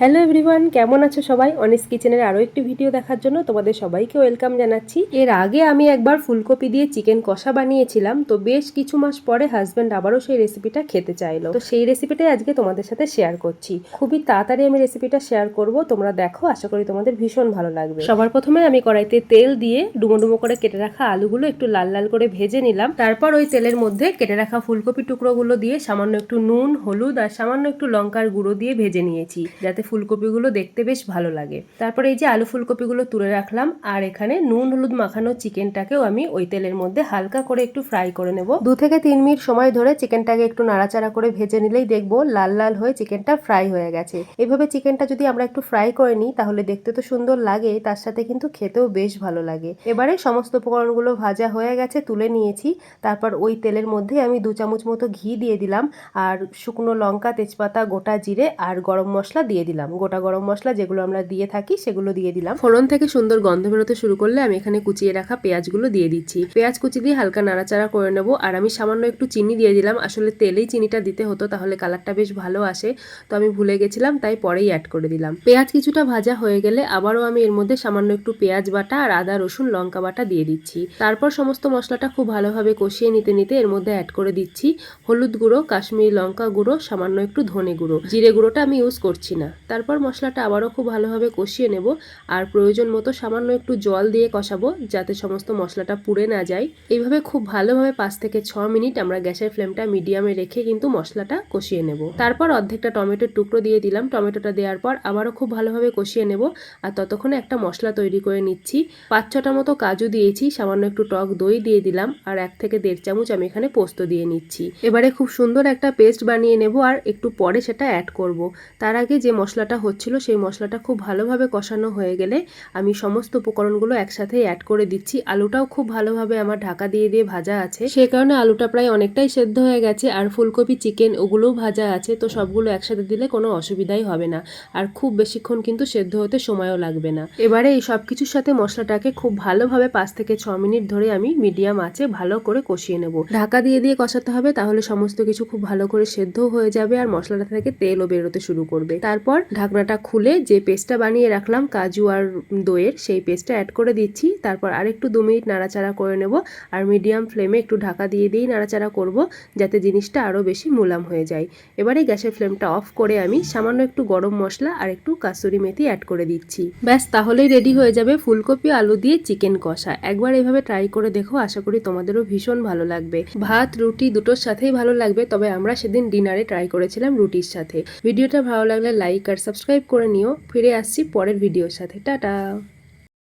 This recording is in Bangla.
হ্যালো এভরিওয়ান কেমন আছো সবাই? অনিস কিচেনের আরও একটি ভিডিও দেখার জন্য তোমাদের সবাইকে ওয়েলকাম জানাচ্ছি। এর আগে আমি একবার ফুলকপি দিয়ে চিকেন কষা বানিয়েছিলাম, তো বেশ কিছু মাস পরে হাজব্যান্ড আবারও সেই রেসিপিটা খেতে চাইলো। তো সেই রেসিপিটাই আজকে তোমাদের সাথে শেয়ার করছি। খুবই তাড়াতাড়ি আমি রেসিপিটা শেয়ার করব, তোমরা দেখো, আশা করি তোমাদের ভীষণ ভালো লাগবে। সবার প্রথমে আমি কড়াইতে তেল দিয়ে ডুমো ডুমো করে কেটে রাখা আলুগুলো একটু লাল লাল করে ভেজে নিলাম। তারপর ওই তেলের মধ্যে কেটে রাখা ফুলকপি টুকরোগুলো দিয়ে সামান্য একটু নুন, হলুদ আর সামান্য একটু লঙ্কার গুঁড়ো দিয়ে ভেজে নিয়েছি, যাতে ফুলকপিগুলো দেখতে বেশ ভালো লাগে। তারপরে এই যে আলু ফুলকপিগুলো তুলে রাখলাম, আর এখানে নুন, হলুদ মাখানো চিকেনটাকেও আমি ওই তেলের মধ্যে হালকা করে একটু ফ্রাই করে নেব। দু থেকে তিন মিনিট সময় ধরে চিকেনটাকে একটু নাড়াচাড়া করে ভেজে নিলেই দেখব লাল লাল হয়ে চিকেনটা ফ্রাই হয়ে গেছে। এভাবে চিকেনটা যদি আমরা একটু ফ্রাই করে নিই, তাহলে দেখতে তো সুন্দর লাগে, তার সাথে কিন্তু খেতেও বেশ ভালো লাগে। এবারে সমস্ত উপকরণগুলো ভাজা হয়ে গেছে, তুলে নিয়েছি। তারপর ওই তেলের মধ্যে আমি দু চামচ মতো ঘি দিয়ে দিলাম, আর শুকনো লঙ্কা, তেজপাতা, গোটা জিরে, আর গরম মশলা দিয়ে দিলাম। গোটা গরম মশলা যেগুলো আমরা দিয়ে থাকি সেগুলো দিয়ে দিলাম। ফোড়ন থেকে সুন্দর গন্ধ বেরোতে শুরু করলে আমি এখানে কুচিয়ে রাখা পেঁয়াজগুলো দিয়ে দিচ্ছি। পেঁয়াজ কুচি দিয়ে হালকা নাড়াচাড়া করে নেব আর আমি সামান্য একটু চিনি দিয়ে দিলাম। আসলে তেলেই চিনিটা দিতে হতো তাহলে কালারটা বেশ ভালো আসে, তো আমি ভুলে গেছিলাম তাই পরেই অ্যাড করে দিলাম। পেঁয়াজ কিছুটা ভাজা হয়ে গেলে আবারও আমি এর মধ্যে সামান্য একটু পেঁয়াজ বাটা আর আদা, রসুন, লঙ্কা বাটা দিয়ে দিচ্ছি। তারপর সমস্ত মশলাটা খুব ভালোভাবে কষিয়ে নিতে নিতে এর মধ্যে অ্যাড করে দিচ্ছি। হলুদ গুঁড়ো, কাশ্মীরি লঙ্কা গুঁড়ো, সামান্য একটু ধনে গুঁড়ো। জিরে গুঁড়োটা আমি ইউজ করছি না। তারপর মশলাটা আবারও খুব ভালোভাবে কষিয়ে নেব আর প্রয়োজন মতো সামান্য একটু জল দিয়ে কষাবো যাতে সমস্ত মশলাটা পুড়ে না যায়। এইভাবে খুব ভালোভাবে পাঁচ থেকে ছ মিনিট আমরা গ্যাসের ফ্লেমটা মিডিয়ামে রেখে কিন্তু মশলাটা কষিয়ে নেব। তারপর অর্ধেকটা টমেটোর টুকরো দিয়ে দিলাম। টমেটোটা দেওয়ার পর আবারও খুব ভালোভাবে কষিয়ে নেব আর ততক্ষণে একটা মশলা তৈরি করে নিচ্ছি। পাঁচ ছটা মতো কাজু দিয়েছি, সামান্য একটু টক দই দিয়ে দিলাম আর এক থেকে দেড় চামচ আমি এখানে পোস্ত দিয়ে নিচ্ছি। এবারে খুব সুন্দর একটা পেস্ট বানিয়ে নেব আর একটু পরে সেটা অ্যাড করব। তার আগে যে মশলাটা হচ্ছিল, সেই মশলাটা খুব ভালোভাবে কষানো হয়ে গেলে আমি সমস্ত উপকরণগুলো একসাথে অ্যাড করে দিচ্ছি। আলুটাও খুব ভালোভাবে আমার ঢাকা দিয়ে দিয়ে ভাজা আছে। সে কারণে আলুটা প্রায় অনেকটাই সেদ্ধ হয়ে গেছে আর ফুলকপি চিকেন ওগুলোও ভাজা আছে, তো সবগুলো একসাথে দিলে কোনো অসুবিধাই হবে না। আর খুব বেশিক্ষণ কিন্তু সেদ্ধ হতে সময়ও লাগবে না। এবারে এই সব কিছুর সাথে মশলাটাকে খুব ভালোভাবে পাঁচ থেকে ছ মিনিট ধরে আমি মিডিয়াম আছে ভালো করে কষিয়ে নেব। ঢাকা দিয়ে দিয়ে কষাতে হবে, তাহলে সমস্ত কিছু খুব ভালো করে সেদ্ধ হয়ে যাবে আর মশলাটা থেকে তেলও বেরোতে শুরু করবে। তারপর ঢাকনাটা খুলে যে পেস্টটা বানিয়ে রাখলাম, কাজু আর দইয়ের সেই পেস্টটা অ্যাড করে দিচ্ছি। তারপর আরেকটু দু মিনিট নাড়াচাড়া করে নেব আর মিডিয়াম ফ্লেমে একটু ঢাকা দিয়ে দিয়েই নাড়াচাড়া করব যাতে জিনিসটা আরও বেশি মুলাম হয়ে যায়। এবারে গ্যাসের ফ্লেমটা অফ করে আমি সামান্য একটু গরম মশলা আর একটু কাসুরি মেথি অ্যাড করে দিচ্ছি। ব্যাস, তাহলেই রেডি হয়ে যাবে ফুলকপি, আলু দিয়ে চিকেন কষা। একবার এভাবে ট্রাই করে দেখো, আশা করি তোমাদেরও ভীষণ ভালো লাগবে। ভাত, রুটি দুটোর সাথেই ভালো লাগবে, তবে আমরা সেদিন ডিনারে ট্রাই করেছিলাম রুটির সাথে। ভিডিওটা ভালো লাগলে লাইক সাবস্ক্রাইব করে নিও। ফিরে আসছি পরের ভিডিওর সাথে। টাটা!